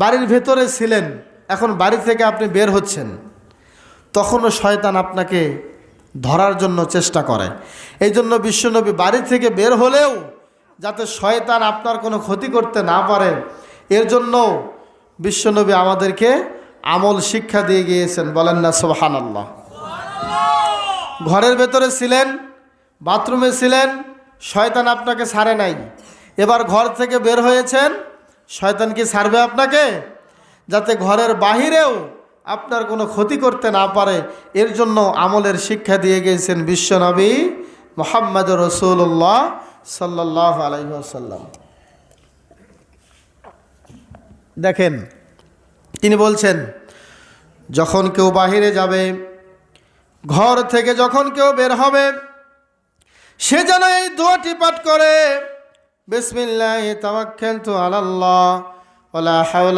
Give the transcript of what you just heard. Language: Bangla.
বাড়ির ভেতরে ছিলেন, এখন বাড়ি থেকে আপনি বের হচ্ছেন। তখনও শয়তান আপনাকে ধরার জন্য চেষ্টা করে। এই জন্য বিশ্বনবী বাড়ি থেকে বের হলেও যাতে শয়তান আপনার কোনো ক্ষতি করতে না পারে, এর জন্য বিশ্বনবী আমাদেরকে আমল শিক্ষা দিয়ে গিয়েছেন। বলেন না সোহান আল্লাহ ঘরের ভেতরে ছিলেন, বাথরুমে ছিলেন, শয়তান আপনাকে ছাড়ে নাই। এবার ঘর থেকে বের হয়েছেন শয়তান কি ছাড়বে আপনাকে? যাতে ঘরের বাহিরেও আপনার কোনো ক্ষতি করতে না পারে। এর জন্য আমলের শিক্ষা দিয়ে গিয়েছেন বিশ্বনবী মোহাম্মদ রসুল্লাহ সাল্লাহ আলাইসাল্লাম দেখেন, তিনি বলছেন, যখন কেউ বাহিরে যাবে, ঘর থেকে যখন কেউ বের হবে, সে যেন এই দোয়াটি পাঠ করে। بسم الله توكلت على الله ولا حول